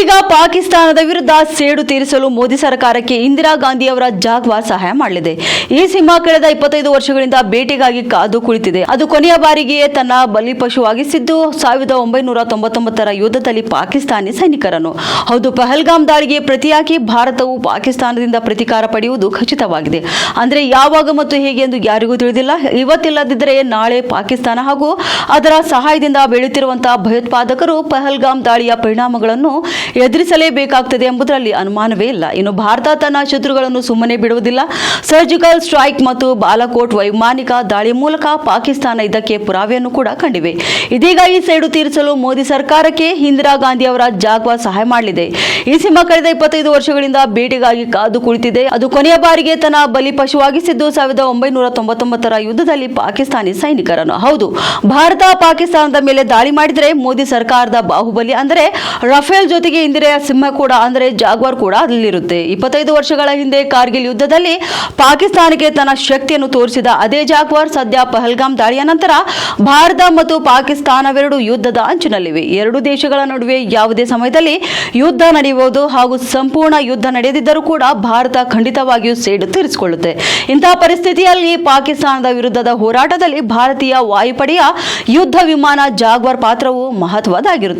ಇದೀಗ ಪಾಕಿಸ್ತಾನದ ವಿರುದ್ಧ ಸೇಡು ತೀರಿಸಲು ಮೋದಿ ಸರ್ಕಾರಕ್ಕೆ ಇಂದಿರಾ ಗಾಂಧಿ ಅವರ ಜಾಗ್ವಾರ್ ಸಹಾಯ ಮಾಡಲಿದೆ. ಈ ಸಿಂಹ ಕಳೆದ ಇಪ್ಪತ್ತೈದು ವರ್ಷಗಳಿಂದ ಬೇಟೆಗಾಗಿ ಕಾದು ಕುಳಿತಿದೆ. ಅದು ಕೊನೆಯ ಬಾರಿಗೆ ತನ್ನ ಬಲಿಪಶುವಾಗಿಸಿದ್ದು ಸಾವಿರದ ಒಂಬೈನೂರ ತೊಂಬತ್ತೊಂಬತ್ತರ ಯುದ್ಧದಲ್ಲಿ ಪಾಕಿಸ್ತಾನಿ ಸೈನಿಕರನ್ನು. ಹೌದು, ಪಹಲ್ಗಾಮ್ ದಾಳಿಗೆ ಪ್ರತಿಯಾಗಿ ಭಾರತವು ಪಾಕಿಸ್ತಾನದಿಂದ ಪ್ರತೀಕಾರ ಪಡೆಯುವುದು ಖಚಿತವಾಗಿದೆ. ಅಂದ್ರೆ ಯಾವಾಗ ಮತ್ತು ಹೇಗೆ ಎಂದು ಯಾರಿಗೂ ತಿಳಿದಿಲ್ಲ. ಇವತ್ತಿಲ್ಲದಿದ್ದರೆ ನಾಳೆ ಪಾಕಿಸ್ತಾನ ಹಾಗೂ ಅದರ ಸಹಾಯದಿಂದ ಬೆಳೆಯುತ್ತಿರುವಂತಹ ಭಯೋತ್ಪಾದಕರು ಪಹಲ್ಗಾಮ್ ದಾಳಿಯ ಪರಿಣಾಮಗಳನ್ನು ಎದುರಿಸಲೇಬೇಕಾಗ್ತದೆ ಎಂಬುದರಲ್ಲಿ ಅನುಮಾನವೇ ಇಲ್ಲ. ಇನ್ನು ಭಾರತ ತನ್ನ ಶತ್ರುಗಳನ್ನು ಸುಮ್ಮನೆ ಬಿಡುವುದಿಲ್ಲ. ಸರ್ಜಿಕಲ್ ಸ್ಟ್ರೈಕ್ ಮತ್ತು ಬಾಲಾಕೋಟ್ ವೈಮಾನಿಕ ದಾಳಿ ಮೂಲಕ ಪಾಕಿಸ್ತಾನ ಇದಕ್ಕೆ ಪುರಾವೆಯನ್ನು ಕೂಡ ಕಂಡಿವೆ. ಇದೀಗ ಈ ಸೈಡು ತೀರಿಸಲು ಮೋದಿ ಸರ್ಕಾರಕ್ಕೆ ಇಂದಿರಾ ಗಾಂಧಿ ಅವರ ಜಾಗ್ವಾ ಸಹಾಯ ಮಾಡಲಿದೆ. ಈ ಸಿಂಹ ಕಳೆದ ಇಪ್ಪತ್ತೈದು ವರ್ಷಗಳಿಂದ ಬೇಟೆಗಾಗಿ ಕಾದು ಕುಳಿತಿದೆ. ಅದು ಕೊನೆಯ ಬಾರಿಗೆ ತನ್ನ ಬಲಿ ಪಶುವಾಗಿಸಿದ್ದು ಸಾವಿರದ ಒಂಬೈನೂರ ತೊಂಬತ್ತೊಂಬತ್ತರ ಯುದ್ಧದಲ್ಲಿ ಪಾಕಿಸ್ತಾನಿ ಸೈನಿಕರನ್ನು. ಹೌದು, ಭಾರತ ಪಾಕಿಸ್ತಾನದ ಮೇಲೆ ದಾಳಿ ಮಾಡಿದರೆ ಮೋದಿ ಸರ್ಕಾರದ ಬಾಹುಬಲಿ ಅಂದರೆ ರಫೇಲ್ ಜೊತೆಗೆ ಇಂದಿರೆಯ ಸಿಂಹ ಕೂಡ, ಅಂದರೆ ಜಾಗ್ವಾರ್ ಕೂಡ ಅಲ್ಲಿರುತ್ತೆ. ಇಪ್ಪತ್ತೈದು ವರ್ಷಗಳ ಹಿಂದೆ ಕಾರ್ಗಿಲ್ ಯುದ್ಧದಲ್ಲಿ ಪಾಕಿಸ್ತಾನಕ್ಕೆ ತನ್ನ ಶಕ್ತಿಯನ್ನು ತೋರಿಸಿದ ಅದೇ ಜಾಗ್ವಾರ್ ಸದ್ಯ ಪಹಲ್ಗಾಮ್ ದಾಳಿಯ ನಂತರ ಭಾರತ ಮತ್ತು ಪಾಕಿಸ್ತಾನವೆರಡು ಯುದ್ಧದ ಅಂಚಿನಲ್ಲಿವೆ. ಎರಡು ದೇಶಗಳ ನಡುವೆ ಯಾವುದೇ ಸಮಯದಲ್ಲಿ ಯುದ್ಧ ನಡೆಯಬಹುದು ಹಾಗೂ ಸಂಪೂರ್ಣ ಯುದ್ಧ ನಡೆದಿದ್ದರೂ ಕೂಡ ಭಾರತ ಖಂಡಿತವಾಗಿಯೂ ಸೇಡು ತೀರಿಸಿಕೊಳ್ಳುತ್ತೆ. ಇಂತಹ ಪರಿಸ್ಥಿತಿಯಲ್ಲಿ ಪಾಕಿಸ್ತಾನದ ವಿರುದ್ಧದ ಹೋರಾಟದಲ್ಲಿ ಭಾರತೀಯ ವಾಯುಪಡೆಯ ಯುದ್ಧ ವಿಮಾನ ಜಾಗ್ವಾರ್ ಪಾತ್ರವು ಮಹತ್ವದಾಗಿರುತ್ತೆ